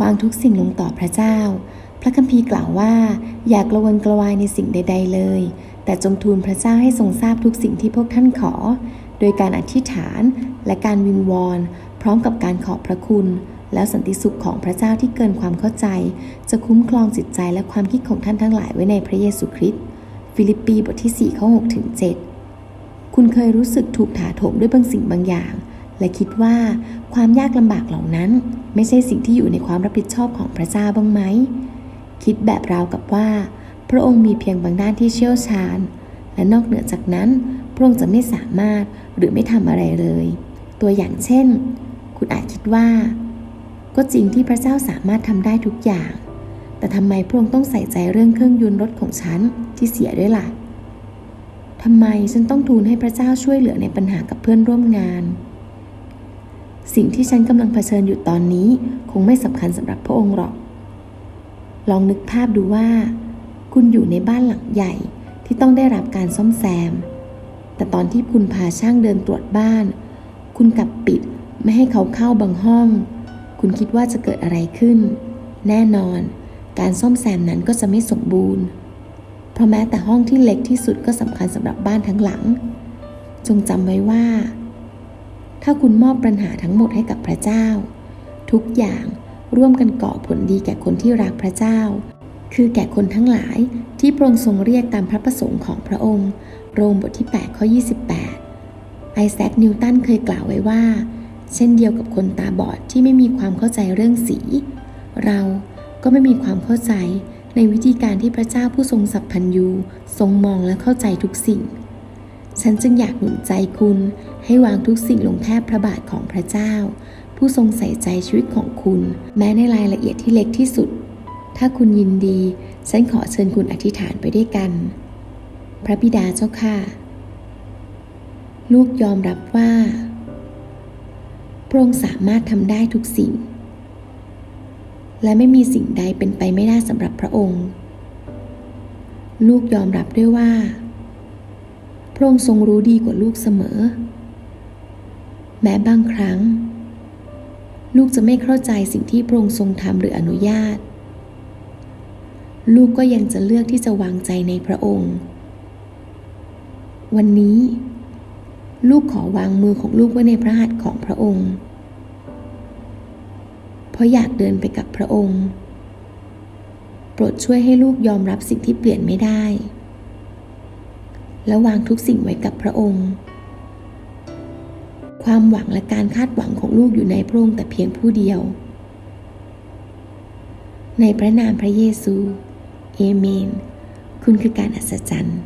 วางทุกสิ่งลงต่อพระเจ้า พระคัมภีร์กล่าวว่า อย่ากระวนกระวายในสิ่งใด ๆ เลย แต่จงทูลพระเจ้าให้ทรงทราบทุกสิ่งที่พวกท่านขอ โดยการอธิษฐานและการวิงวอน พร้อมกับการขอบพระคุณ แล้วสันติสุขของพระเจ้าที่เกินความเข้าใจ จะคุ้มครองจิตใจและความคิดของท่านทั้งหลายไว้ในพระเยซูคริสต์ฟิลิปปีบทที่4ข้อ6ถึง7คุณเคยรู้สึกถูกถาโถมด้วยบางสิ่งบางอย่าง และคิดว่าความยากลำบากเหล่านั้น ไม่ใช่สิ่งที่อยู่ในความรับผิดชอบของพระเจ้าบ้างไหม คิดแบบราวกับว่า พระองค์มีเพียงบางด้านที่เชี่ยวชาญ และนอกเหนือจากนั้น พระองค์จะไม่สามารถหรือไม่ทำอะไรเลย ตัวอย่างเช่น คุณอาจคิดว่า ก็จริงที่พระเจ้าสามารถทำได้ทุกอย่าง แต่ทำไมพระองค์ต้องใส่ใจเรื่องเครื่องยนต์รถของฉันที่เสียด้วยล่ะทำไมฉันต้องทูลให้พระเจ้าช่วยเหลือในปัญหากับเพื่อนร่วมงาน สิ่งที่ฉันกำลังเผชิญอยู่ตอนนี้คงไม่สำคัญสำหรับพระองค์หรอก ลองนึกภาพดูว่า คุณอยู่ในบ้านหลังใหญ่ที่ต้องได้รับการซ่อมแซม แต่ตอนที่คุณพาช่างเดินตรวจบ้าน คุณกลับปิดไม่ให้เขาเข้าบางห้อง คุณคิดว่าจะเกิดอะไรขึ้น แน่นอน การซ่อมแซมนั้นก็จะไม่สมบูรณ์ เพราะแม้แต่ห้องที่เล็กที่สุดก็สำคัญสำหรับบ้านทั้งหลัง จงจำไว้ว่า ถ้าคุณมอบปัญหาทั้งหมดให้กับพระเจ้า ทุกอย่างร่วมกันก่อผลดีแก่คนที่รักพระเจ้า คือแก่คนทั้งหลายที่พระองค์ทรงเรียกตามพระประสงค์ของพระองค์ โรมบทที่ 8 ข้อ 28 ไอแซค นิวตันเคยกล่าวไว้ว่า เช่นเดียวกับคนตาบอดที่ไม่มีความเข้าใจเรื่องสี เราก็ไม่มีความเข้าใจในวิธีการที่พระเจ้าผู้ทรงสัพพัญญูทรงมองและเข้าใจทุกสิ่ง ฉันจึงอยากหนุนใจคุณให้วางทุกสิ่งลงแทบพระบาทของพระเจ้า ผู้ทรงใส่ใจชีวิตของคุณ แม้ในรายละเอียดที่เล็กที่สุด ถ้าคุณยินดี ฉันขอเชิญคุณอธิษฐานไปด้วยกัน พระบิดาเจ้าค่ะ ลูกยอมรับว่า พระองค์สามารถทำได้ทุกสิ่ง และไม่มีสิ่งใดเป็นไปไม่ได้สำหรับพระองค์ ลูกยอมรับด้วยว่า พระองค์ทรงรู้ดีกว่าลูกเสมอ แม้บางครั้ง ลูกจะไม่เข้าใจสิ่งที่พระองค์ทรงทำหรืออนุญาต ลูกก็ยังจะเลือกที่จะวางใจในพระองค์ วันนี้ ลูกขอวางมือของลูกไว้ในพระหัตถ์ของพระองค์ เพราะอยากเดินไปกับพระองค์ โปรดช่วยให้ลูกยอมรับสิ่งที่เปลี่ยนไม่ได้ และวางทุกสิ่งไว้กับพระองค์ ความหวังและการคาดหวังของลูกอยู่ในพระองค์แต่เพียงผู้เดียว ในพระนามพระเยซู เอเมน คุณคือการอัศจรรย์